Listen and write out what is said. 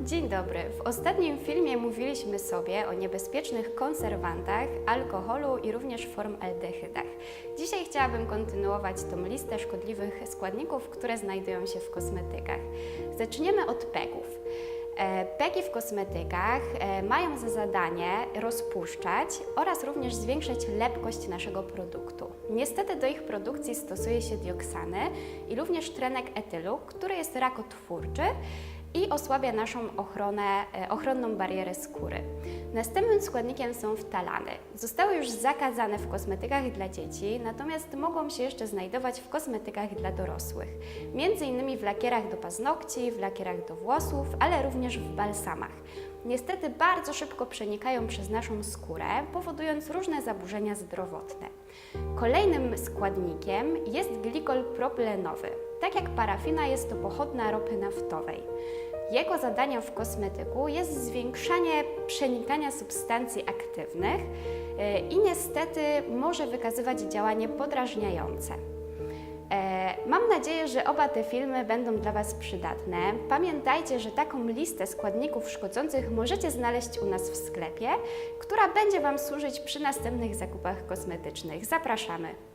Dzień dobry. W ostatnim filmie mówiliśmy sobie o niebezpiecznych konserwantach, alkoholu i również formaldehydach. Dzisiaj chciałabym kontynuować tą listę szkodliwych składników, które znajdują się w kosmetykach. Zaczniemy od pegów. E, Pegi w kosmetykach e, mają za zadanie rozpuszczać oraz również zwiększać lepkość naszego produktu. Niestety do ich produkcji stosuje się dioksany i również tlenek etylu, który jest rakotwórczy i osłabia naszą ochronę, e, ochronną barierę skóry. Następnym składnikiem są ftalany. Zostały już zakazane w kosmetykach dla dzieci, natomiast mogą się jeszcze znajdować w kosmetykach dla dorosłych. Między innymi w lakierach do paznokci, w lakierach do włosów, ale również w balsamach. Niestety bardzo szybko przenikają przez naszą skórę, powodując różne zaburzenia zdrowotne. Kolejnym składnikiem jest glikol propylenowy. Tak jak parafina jest to pochodna ropy naftowej. Jego zadaniem w kosmetyku jest zwiększanie przenikania substancji aktywnych yy, i niestety może wykazywać działanie podrażniające. E, Mam nadzieję, że oba te filmy będą dla Was przydatne. Pamiętajcie, że taką listę składników szkodzących możecie znaleźć u nas w sklepie, która będzie Wam służyć przy następnych zakupach kosmetycznych. Zapraszamy!